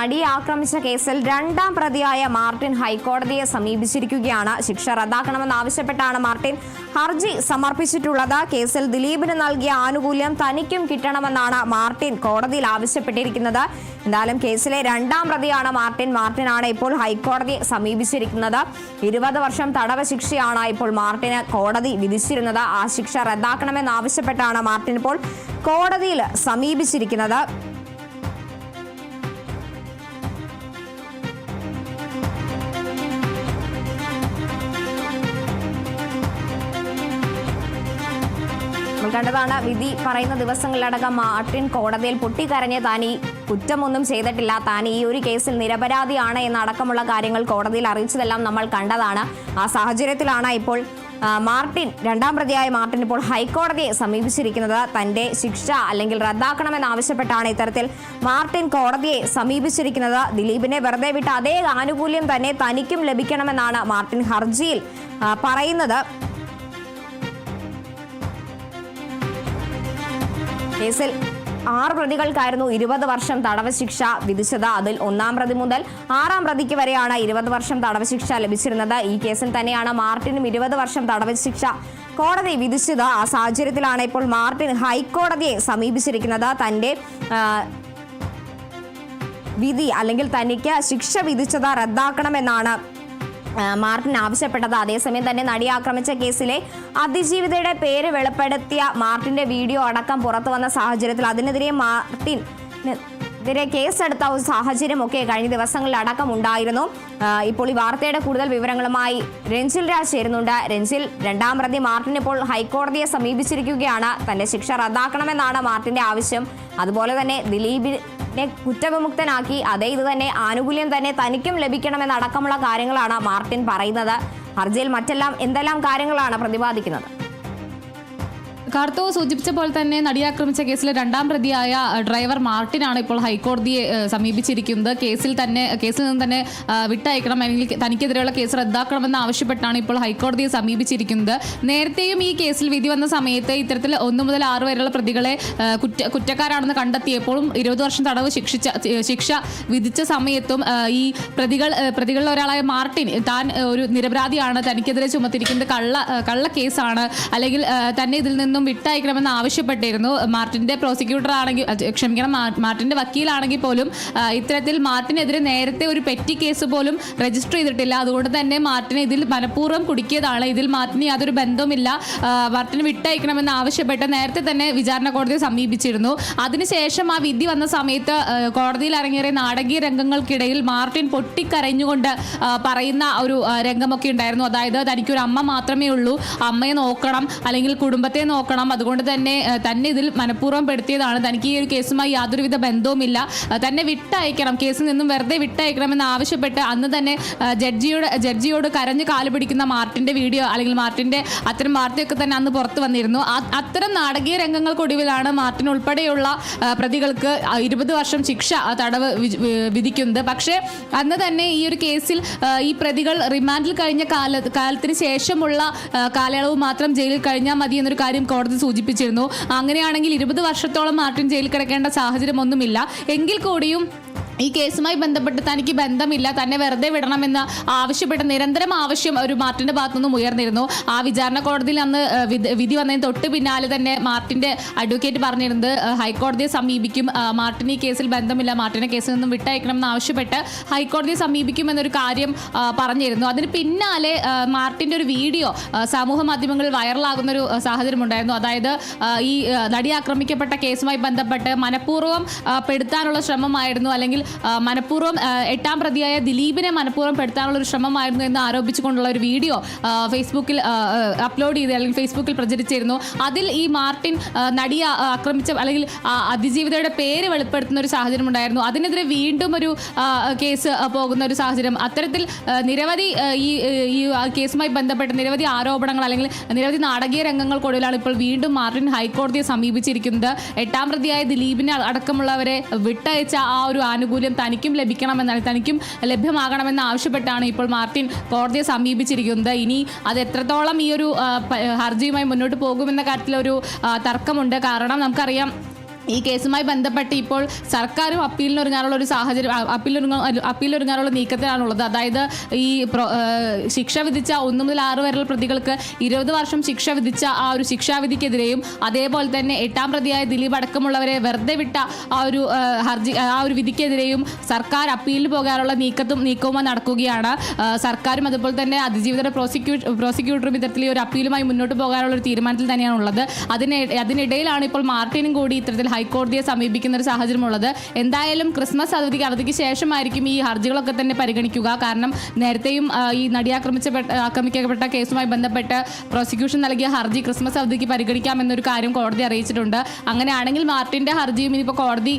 നടിയെ ആക്രമിച്ച കേസിൽ രണ്ടാം പ്രതിയായ മാർട്ടിൻ ഹൈക്കോടതിയെ സമീപിച്ചിരിക്കുകയാണ്. ശിക്ഷ റദ്ദാക്കണമെന്നാവശ്യപ്പെട്ടാണ് മാർട്ടിൻ ഹർജി സമർപ്പിച്ചിട്ടുള്ളത്. കേസിൽ ദിലീപിന് നൽകിയ ആനുകൂല്യം തനിക്കും കിട്ടണമെന്നാണ് മാർട്ടിൻ കോടതിയിൽ ആവശ്യപ്പെട്ടിരിക്കുന്നത്. എന്തായാലും കേസിലെ രണ്ടാം പ്രതിയാണ് മാർട്ടിൻ. മാർട്ടിനാണ് ഇപ്പോൾ ഹൈക്കോടതിയെ സമീപിച്ചിരിക്കുന്നത്. ഇരുപത് വർഷം തടവ് ശിക്ഷയാണ് ഇപ്പോൾ മാർട്ടിന് കോടതി വിധിച്ചിരുന്നത്. ആ ശിക്ഷ റദ്ദാക്കണമെന്നാവശ്യപ്പെട്ടാണ് മാർട്ടിൻ ഇപ്പോൾ കോടതിയിൽ സമീപിച്ചിരിക്കുന്നത്. കണ്ടതാണ്. വിധി പറയുന്ന ദിവസങ്ങളിലടക്കം മാർട്ടിൻ കോടതിയിൽ പൊട്ടിക്കരഞ്ഞ താൻ ഈ കുറ്റമൊന്നും ചെയ്തിട്ടില്ല. താൻ ഈ ഒരു കേസിൽ നിരപരാധിയാണ് എന്നടക്കമുള്ള കാര്യങ്ങൾ കോടതിയിൽ അറിയിച്ചതെല്ലാം നമ്മൾ കണ്ടതാണ്. ആ സാഹചര്യത്തിലാണ് ഇപ്പോൾ മാർട്ടിൻ രണ്ടാം പ്രതിയായ മാർട്ടിൻ ഇപ്പോൾ ഹൈക്കോടതിയെ സമീപിച്ചിരിക്കുന്നത്. തന്റെ ശിക്ഷ അല്ലെങ്കിൽ റദ്ദാക്കണമെന്നാവശ്യപ്പെട്ടാണ് ഇത്തരത്തിൽ മാർട്ടിൻ കോടതിയെ സമീപിച്ചിരിക്കുന്നത്. ദിലീപിനെ വെറുതെ വിട്ട അതേ ആനുകൂല്യം തന്നെ തനിക്കും ലഭിക്കണമെന്നാണ് മാർട്ടിൻ ഹർജിയിൽ പറയുന്നത്. കേസിൽ ആറ് പ്രതികൾക്കായിരുന്നു ഇരുപത് വർഷം തടവ് ശിക്ഷ വിധിച്ചത്. അതിൽ ഒന്നാം പ്രതി മുതൽ ആറാം പ്രതിക്ക് വരെയാണ് ഇരുപത് വർഷം തടവ് ശിക്ഷ ലഭിച്ചിരുന്നത്. ഈ കേസിൽ തന്നെയാണ് മാർട്ടിനും ഇരുപത് വർഷം തടവ് ശിക്ഷ കോടതി വിധിച്ചത്. ആ സാഹചര്യത്തിലാണ് ഇപ്പോൾ മാർട്ടിൻ ഹൈക്കോടതിയെ സമീപിച്ചിരിക്കുന്നത്. തന്റെ ആ, വിധി അല്ലെങ്കിൽ തനിക്ക് ശിക്ഷ വിധിച്ചത് റദ്ദാക്കണമെന്നാണ് മാർട്ടിൻ ആവശ്യപ്പെട്ടത്. അതേസമയം തന്നെ നടി ആക്രമിച്ച കേസിലെ അതിജീവിതയുടെ പേര് വെളിപ്പെടുത്തിയ മാർട്ടിന്റെ വീഡിയോ അടക്കം പുറത്തു വന്ന സാഹചര്യത്തിൽ അതിനെതിരെ മാർട്ടിൻ ഇതിരെ കേസെടുത്ത ഒരു സാഹചര്യമൊക്കെ കഴിഞ്ഞ ദിവസങ്ങളിൽ അടക്കം ഉണ്ടായിരുന്നു. ഇപ്പോൾ ഈ വാർത്തയുടെ കൂടുതൽ വിവരങ്ങളുമായി രഞ്ജിൽ രാജ് ചേരുന്നുണ്ട്. രഞ്ജിൽ രണ്ടാം പ്രതി മാർട്ടിൻ ഇപ്പോൾ ഹൈക്കോടതിയെ സമീപിച്ചിരിക്കുകയാണ്. തന്റെ ശിക്ഷ റദ്ദാക്കണമെന്നാണ് മാർട്ടിന്റെ ആവശ്യം. അതുപോലെ തന്നെ ദിലീപിനെ കുറ്റവിമുക്തനാക്കി. അതേ ഇത് തന്നെ ആനുകൂല്യം തന്നെ തനിക്കും ലഭിക്കണമെന്നടക്കമുള്ള കാര്യങ്ങളാണ് മാർട്ടിൻ പറയുന്നത്. ഹർജിയിൽ മറ്റെല്ലാം എന്തെല്ലാം കാര്യങ്ങളാണ് പ്രതിപാദിക്കുന്നത്? കാർത്തോ സൂചിപ്പിച്ച പോലെ തന്നെ നടിയാക്രമിച്ച കേസിലെ രണ്ടാം പ്രതിയായ ഡ്രൈവർ മാർട്ടിനാണ് ഇപ്പോൾ ഹൈക്കോടതിയെ സമീപിച്ചിരിക്കുന്നത്. കേസിൽ തന്നെ കേസിൽ നിന്ന് തന്നെ വിട്ടയക്കണം. അല്ലെങ്കിൽ തനിക്കെതിരെയുള്ള കേസ് റദ്ദാക്കണമെന്ന് ആവശ്യപ്പെട്ടാണ് ഇപ്പോൾ ഹൈക്കോടതിയെ സമീപിച്ചിരിക്കുന്നത്. നേരത്തെയും ഈ കേസിൽ വിധി വന്ന സമയത്ത് ഇത്തരത്തിൽ ഒന്ന് മുതൽ ആറ് വരെയുള്ള പ്രതികളെ കുറ്റ കുറ്റക്കാരാണെന്ന് കണ്ടെത്തിയപ്പോഴും ഇരുപത് വർഷം തടവ് ശിക്ഷിച്ച ശിക്ഷ വിധിച്ച സമയത്തും ഈ പ്രതികൾ പ്രതികളിൽ ഒരാളായ മാർട്ടിൻ താൻ ഒരു നിരപരാധിയാണ്. തനിക്കെതിരെ ചുമത്തിരിക്കുന്നത് കള്ള കള്ള കേസാണ്. അല്ലെങ്കിൽ തന്നെ ഇതിൽ നിന്നും വിട്ടയക്കണമെന്ന് ആവശ്യപ്പെട്ടിരുന്നു. മാർട്ടിന്റെ പ്രോസിക്യൂട്ടർ ആണെങ്കിൽ ക്ഷമിക്കണം മാർട്ടിന്റെ വക്കീലാണെങ്കിൽ പോലും ഇത്തരത്തിൽ മാർട്ടിനെതിരെ നേരത്തെ ഒരു പെറ്റി കേസ് പോലും രജിസ്റ്റർ ചെയ്തിട്ടില്ല. അതുകൊണ്ട് തന്നെ മാർട്ടിനെ ഇതിൽ മനഃപൂർവം കുടുക്കിയതാണ്. ഇതിൽ മാർട്ടിന് യാതൊരു ബന്ധവുമില്ല. മാർട്ടിന് വിട്ടയക്കണമെന്ന് ആവശ്യപ്പെട്ട് നേരത്തെ തന്നെ വിചാരണ കോടതിയെ സമീപിച്ചിരുന്നു. അതിനുശേഷം ആ വിധി വന്ന സമയത്ത് കോടതിയിൽ ഇറങ്ങിയ നാടകീയ രംഗങ്ങൾക്കിടയിൽ മാർട്ടിൻ പൊട്ടിക്കരഞ്ഞുകൊണ്ട് പറയുന്ന ഒരു രംഗമൊക്കെ ഉണ്ടായിരുന്നു. അതായത് തനിക്കൊരു അമ്മ മാത്രമേ ഉള്ളൂ അമ്മയെ നോക്കണം അല്ലെങ്കിൽ കുടുംബത്തെ നോക്കണം. അതുകൊണ്ട് തന്നെ തന്നെ ഇതിൽ മനഃപൂർവം പെടുത്തിയതാണ്. തനിക്ക് ഈ ഒരു കേസുമായി യാതൊരുവിധ ബന്ധവുമില്ല. തന്നെ വിട്ടയക്കണം. കേസിൽ നിന്നും വെറുതെ വിട്ടയക്കണം എന്ന് ആവശ്യപ്പെട്ട് അന്ന് തന്നെ ജഡ്ജിയോട് ജഡ്ജിയോട് കരഞ്ഞ് കാൽ പിടിക്കുന്ന മാർട്ടിന്റെ വീഡിയോ അല്ലെങ്കിൽ മാർട്ടിന്റെ അത്തരം വാർത്തയൊക്കെ തന്നെ അന്ന് പുറത്തു വന്നിരുന്നു. അത്തരം നാടകീയ രംഗങ്ങൾക്കൊടുവിലാണ് മാർട്ടിൻ ഉൾപ്പെടെയുള്ള പ്രതികൾക്ക് ഇരുപത് വർഷം ശിക്ഷ തടവ് വിധിക്കുന്നത്. പക്ഷേ അന്ന് തന്നെ ഈ ഒരു കേസിൽ ഈ പ്രതികൾ റിമാൻഡിൽ കഴിഞ്ഞ കാല കാലത്തിന് ശേഷമുള്ള കാലയളവ് മാത്രം ജയിലിൽ കഴിഞ്ഞാൽ മതി എന്നൊരു കാര്യം കോടതി സൂചിപ്പിച്ചിരുന്നു. അങ്ങനെയാണെങ്കിൽ ഇരുപത് വർഷത്തോളം മാർട്ടിൻ ജയിലിൽ കിടക്കേണ്ട സാഹചര്യമൊന്നുമില്ല. എങ്കിൽ കൂടിയും ഈ കേസുമായി ബന്ധപ്പെട്ട് തനിക്ക് ബന്ധമില്ല. തന്നെ വെറുതെ വിടണമെന്ന് ആവശ്യപ്പെട്ട നിരന്തരം ആവശ്യം ഒരു മാർട്ടിന്റെ ഭാഗത്തു നിന്നും ഉയർന്നിരുന്നു. ആ വിചാരണ കോടതിയിൽ അന്ന് വിധി വന്നതിന് തൊട്ട് പിന്നാലെ തന്നെ മാർട്ടിന്റെ അഡ്വക്കേറ്റ് പറഞ്ഞിരുന്നത് ഹൈക്കോടതിയെ സമീപിക്കും മാർട്ടിൻ ഈ കേസിൽ ബന്ധമില്ല മാർട്ടിനെ കേസിൽ നിന്നും വിട്ടയക്കണമെന്ന് ആവശ്യപ്പെട്ട് ഹൈക്കോടതിയെ സമീപിക്കുമെന്നൊരു കാര്യം പറഞ്ഞിരുന്നു. അതിന് പിന്നാലെ മാർട്ടിന്റെ ഒരു വീഡിയോ സമൂഹ മാധ്യമങ്ങളിൽ വൈറലാകുന്ന ഒരു സാഹചര്യം ഉണ്ടായിരുന്നു അതായത് ഈ നടി ആക്രമിക്കപ്പെട്ട കേസുമായി ബന്ധപ്പെട്ട് മനഃപൂർവം പെടുത്താനുള്ള ശ്രമമായിരുന്നു. അല്ലെങ്കിൽ മനഃപൂർവം എട്ടാം പ്രതിയായ ദിലീപിനെ മനഃപൂർവം പെടുത്താനുള്ള ഒരു ശ്രമമായിരുന്നു എന്ന് ആരോപിച്ചുകൊണ്ടുള്ള ഒരു വീഡിയോ ഫേസ്ബുക്കിൽ അപ്ലോഡ് ചെയ്ത് അല്ലെങ്കിൽ ഫേസ്ബുക്കിൽ പ്രചരിച്ചിരുന്നു. അതിൽ ഈ മാർട്ടിൻ നടിയെ ആക്രമിച്ച അല്ലെങ്കിൽ അതിജീവിതയുടെ പേര് വെളിപ്പെടുത്തുന്ന ഒരു സാഹചര്യം ഉണ്ടായിരുന്നു. അതിനെതിരെ വീണ്ടും ഒരു കേസ് പോകുന്ന ഒരു സാഹചര്യം. അത്തരത്തിൽ നിരവധി ഈ ഈ കേസുമായി ബന്ധപ്പെട്ട് നിരവധി ആരോപണങ്ങൾ അല്ലെങ്കിൽ നിരവധി നാടകീയ രംഗങ്ങൾക്കൊടുവിലാണ് ഇപ്പോൾ വീണ്ടും മാർട്ടിൻ ഹൈക്കോടതിയെ സമീപിച്ചിരിക്കുന്നത്. എട്ടാം പ്രതിയായ ദിലീപിനെ അടക്കമുള്ളവരെ വിട്ടയച്ച ആ ഒരു ആനുകൂല്യം തനിക്കും ലഭിക്കണമെന്നാണ് തനിക്കും ലഭ്യമാകണമെന്ന് ആവശ്യപ്പെട്ടാണ് ഇപ്പോൾ മാർട്ടിൻ കോടതിയെ സമീപിച്ചിരിക്കുന്നത്. ഇനി അത് എത്രത്തോളം ഈ ഒരു ഹർജിയുമായി മുന്നോട്ട് പോകുമെന്ന കാര്യത്തിലൊരു ഒരു തർക്കമുണ്ട്. കാരണം നമുക്കറിയാം ഈ കേസുമായി ബന്ധപ്പെട്ട് ഇപ്പോൾ സർക്കാരും അപ്പീലിനൊരുങ്ങാനുള്ള ഒരു സാഹചര്യം അപ്പീലൊരുങ്ങ അപ്പീലിനൊരുങ്ങ അപ്പീലിനൊരുങ്ങാനുള്ള നീക്കത്തിലാണുള്ളത്. അതായത് ഈ ശിക്ഷ വിധിച്ച ഒന്ന് മുതൽ ആറ് വരെയുള്ള പ്രതികൾക്ക് ഇരുപത് വർഷം ശിക്ഷ വിധിച്ച ആ ഒരു ശിക്ഷാവിധിക്കെതിരെയും അതേപോലെ തന്നെ എട്ടാം പ്രതിയായ ദിലീപ് അടക്കമുള്ളവരെ വെറുതെ വിട്ട ആ ഒരു ഹർജി ആ ഒരു വിധിക്കെതിരെയും സർക്കാർ അപ്പീലിൽ പോകാനുള്ള നീക്കത്തും നീക്കവുമായി നടക്കുകയാണ്. സർക്കാരും അതുപോലെ തന്നെ അതിജീവിതയുടെ പ്രോസിക്യൂ പ്രോസിക്യൂട്ടറും ഇത്തരത്തിൽ ഒരു അപ്പീലുമായി മുന്നോട്ട് പോകാനുള്ള ഒരു തീരുമാനത്തിൽ തന്നെയാണ് ഉള്ളത് അതിന് അതിനിടയിലാണ് ഇപ്പോൾ മാർട്ടിനും കൂടി ഇത്തരത്തിൽ ഹൈക്കോടതിയെ സമീപിക്കുന്ന ഒരു സാഹചര്യമുള്ളത്. എന്തായാലും ക്രിസ്മസ് അവധിക്ക് അവധിക്ക് ശേഷമായിരിക്കും ഈ ഹർജികളൊക്കെ തന്നെ പരിഗണിക്കുക. കാരണം നേരത്തെയും ഈ ഈ ആക്രമിച്ച ആക്രമിക്കപ്പെട്ട കേസുമായി ബന്ധപ്പെട്ട് പ്രോസിക്യൂഷൻ നൽകിയ ഹർജി ക്രിസ്മസ് അവധിക്ക് പരിഗണിക്കാമെന്നൊരു കാര്യം കോടതി അറിയിച്ചിട്ടുണ്ട്. അങ്ങനെയാണെങ്കിൽ മാർട്ടിന്റെ ഹർജിയും ഇനിയിപ്പോൾ കോടതി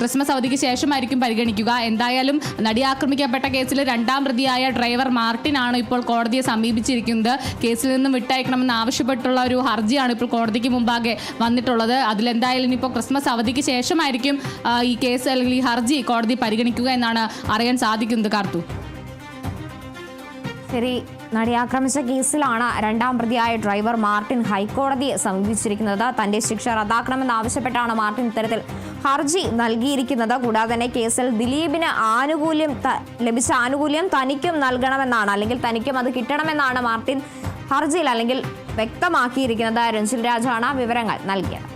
ക്രിസ്മസ് അവധിക്ക് ശേഷമായിരിക്കും പരിഗണിക്കുക. എന്തായാലും നടി ആക്രമിക്കപ്പെട്ട കേസിൽ രണ്ടാം പ്രതിയായ ഡ്രൈവർ മാർട്ടിനാണ് ഇപ്പോൾ കോടതിയെ സമീപിച്ചിരിക്കുന്നത്. കേസിൽ നിന്നും വിട്ടയക്കണമെന്ന് ആവശ്യപ്പെട്ടുള്ള ഒരു ഹർജിയാണ് ഇപ്പോൾ കോടതിക്ക് മുമ്പാകെ വന്നിട്ടുള്ളത്. അതിലെന്തായാലും ഇനിയിപ്പോൾ ക്രിസ്മസ് അവധിക്ക് ശേഷമായിരിക്കും ഈ കേസ് അല്ലെങ്കിൽ ഈ ഹർജി കോടതി പരിഗണിക്കുക എന്നാണ് അറിയാൻ സാധിക്കുന്നത് കാർത്തു. ശരി നടി ആക്രമിച്ച കേസിലാണ് രണ്ടാം പ്രതിയായ ഡ്രൈവർ മാർട്ടിൻ ഹൈക്കോടതിയെ സമീപിച്ചിരിക്കുന്നത്. തന്റെ ശിക്ഷ റദ്ദാക്കണമെന്ന് ആവശ്യപ്പെട്ടാണ് മാർട്ടിൻ ഇത്തരത്തിൽ ഹർജി നൽകിയിരിക്കുന്നത്. കൂടാതെ തന്നെ കേസിൽ ദിലീപിന് ആനുകൂല്യം ലഭിച്ച ആനുകൂല്യം തനിക്കും നൽകണമെന്നാണ് അല്ലെങ്കിൽ തനിക്കും അത് കിട്ടണമെന്നാണ് മാർട്ടിൻ ഹർജിയിൽ അല്ലെങ്കിൽ വ്യക്തമാക്കിയിരിക്കുന്നത്. രഞ്ജിൽ രാജാണ് വിവരങ്ങൾ നൽകിയത്.